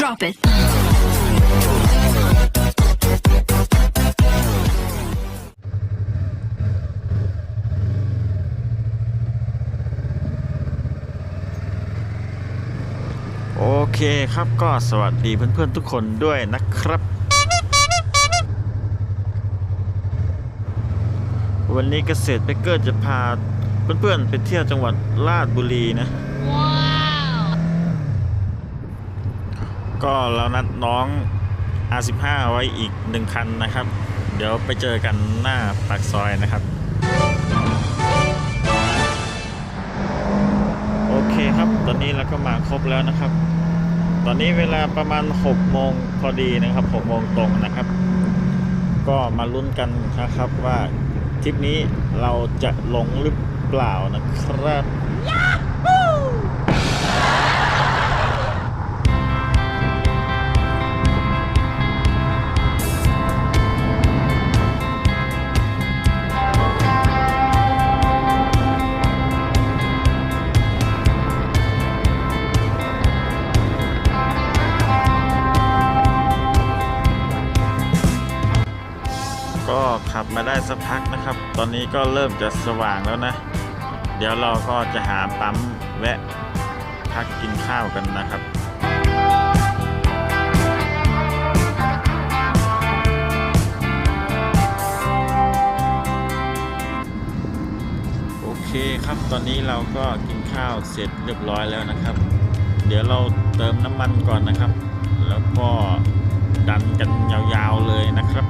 Drop it. โอเคครับก็สวัสดีเพื่อนๆทุกคนด้วยนะครับ วันนี้เกษตรเบเกอร์จะพาเพื่อนๆไปเที่ยวจังหวัดราชบุรีนะ ก็เรานัดน้อง R15 ไว้อีกหนึ่งคันนะครับ เดี๋ยวไปเจอกันหน้าปากซอยนะครับ โอเคครับ ตอนนี้เราก็มาครบแล้วนะครับ ตอนนี้เวลาประมาณ6โมงพอดีนะครับ6โมงตรงนะครับ ก็มาลุ้นกันนะครับว่าทริปนี้เราจะลงหรือเปล่านะครับ ได้สักพักนะครับ ตอนนี้ก็เริ่มจะสว่างแล้วนะ เดี๋ยวเราก็จะหาปั๊มแวะพักกินข้าวกันนะครับโอเคครับ ตอนนี้เราก็กินข้าวเสร็จเรียบร้อยแล้วนะครับ เดี๋ยวเราเติมน้ำมันก่อนนะครับ แล้วก็ดันกันยาวๆเลยนะครับ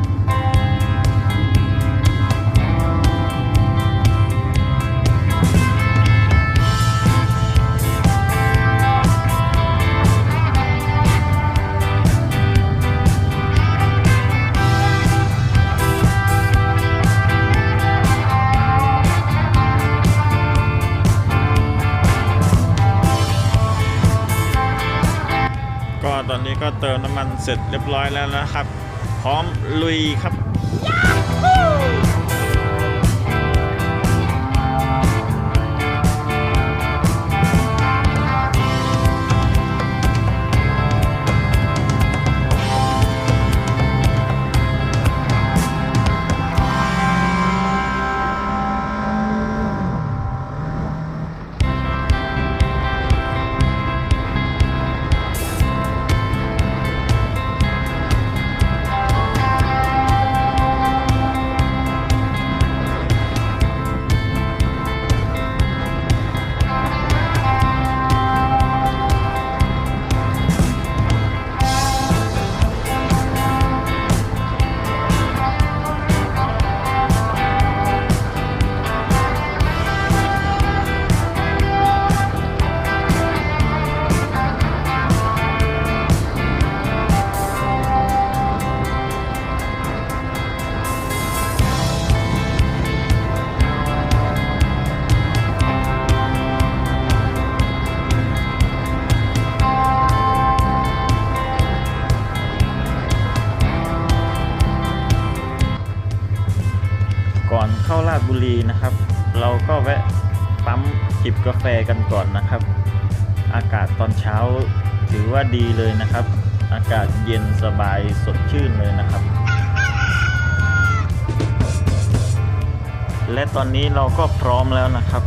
เสร็จเรียบร้อยแล้วนะครับ พร้อมลุยครับ รีนะครับ เราก็แวะปั๊มจิบกาแฟกันก่อนนะครับ อากาศตอนเช้าถือว่าดีเลยนะครับ อากาศเย็นสบายสดชื่นเลยนะครับ และตอนนี้เราก็พร้อมแล้วนะครับ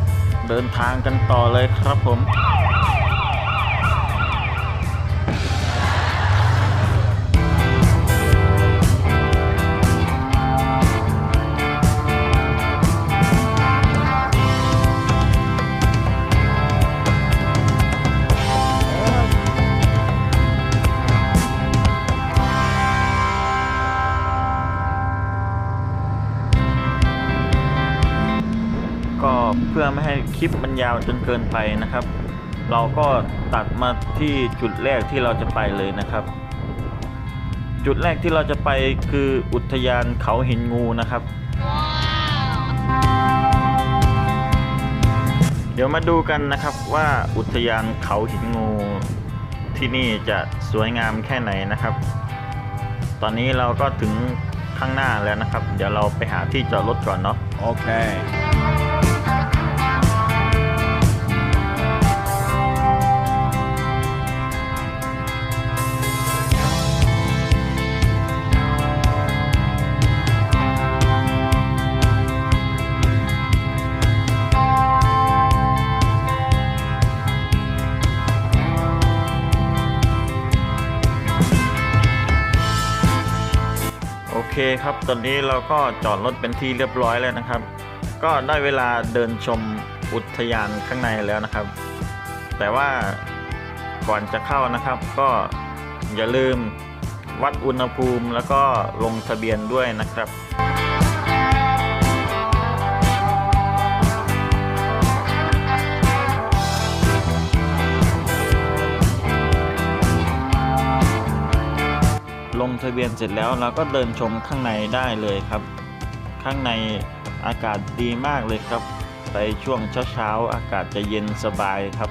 เดินทางกันต่อเลยครับผม เพื่อไม่ให้คลิปมันยาวจนเกินไปนะครับ เราก็ตัดมาที่จุดแรกที่เราจะไปเลยนะครับ จุดแรกที่เราจะไปคืออุทยานเขาหินงูนะครับ เดี๋ยวมาดูกันนะครับว่าอุทยานเขาหินงูที่นี่จะสวยงามแค่ไหนนะครับ ตอนนี้เราก็ถึงข้างหน้าแล้วนะครับ เดี๋ยวเราไปหาที่จอดรถก่อนเนาะ Okay. ก เคครับตอนนี้เราก็จอดรถเป็นที่เรียบร้อยแล้วนะครับ ก็ได้เวลาเดินชมอุทยานข้างในแล้วนะครับ แต่ว่าก่อนจะเข้านะครับ ก็อย่าลืมวัดอุณหภูมิแล้วก็ลงทะเบียนด้วยนะครับ ทะเบียนเสร็จแล้วเราก็เดินชมข้างในได้เลยครับ ข้างในอากาศดีมากเลยครับ ไปช่วงเช้าๆอากาศจะเย็นสบายครับ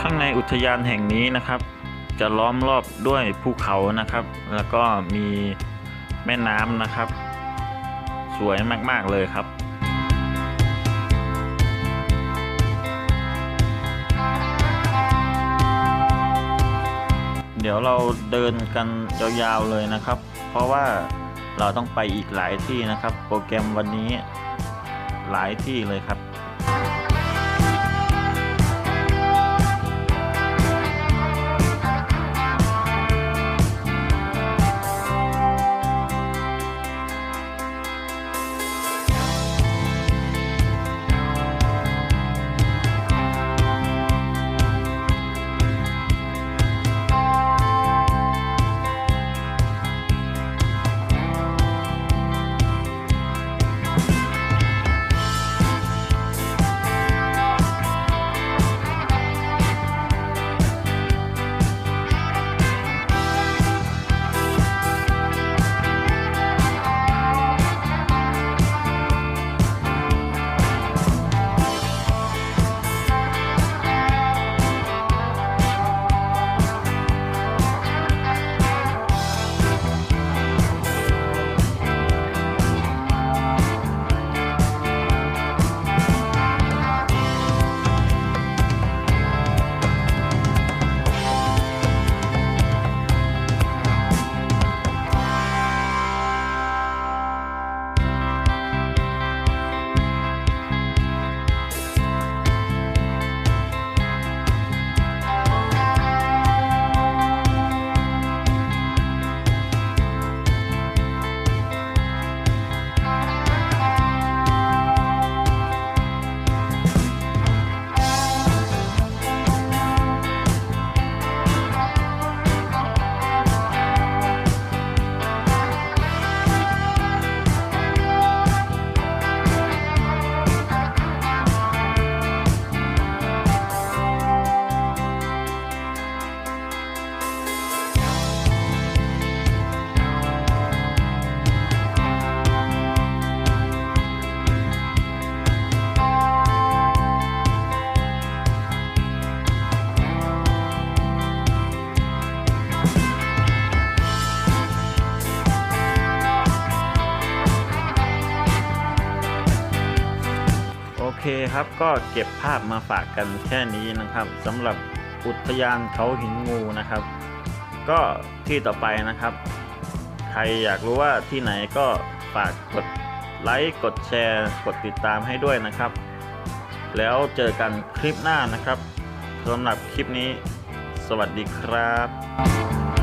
ข้างในอุทยานแห่งนี้นะครับ จะล้อมรอบด้วยภูเขานะครับ แล้วก็มีแม่น้ำนะครับ สวยมากๆเลยครับ ดี๋ยวเราเดินกันยาวๆเลยนะครับ เพราะว่าเราต้องไปอีกหลายที่นะครับ โปรแกรมวันนี้หลายที่เลยครับ เคครับ ก็เก็บภาพมาฝากกันแค่นี้นะครับสำหรับอุทยานเขาหินงูนะครับ ก็ที่ต่อไปนะครับ ใครอยากรู้ว่าที่ไหนก็ฝากกดไลค์กดแชร์ กดติดตามให้ด้วยนะครับ แล้วเจอกันคลิปหน้านะครับสำหรับคลิปนี้ สวัสดีครับ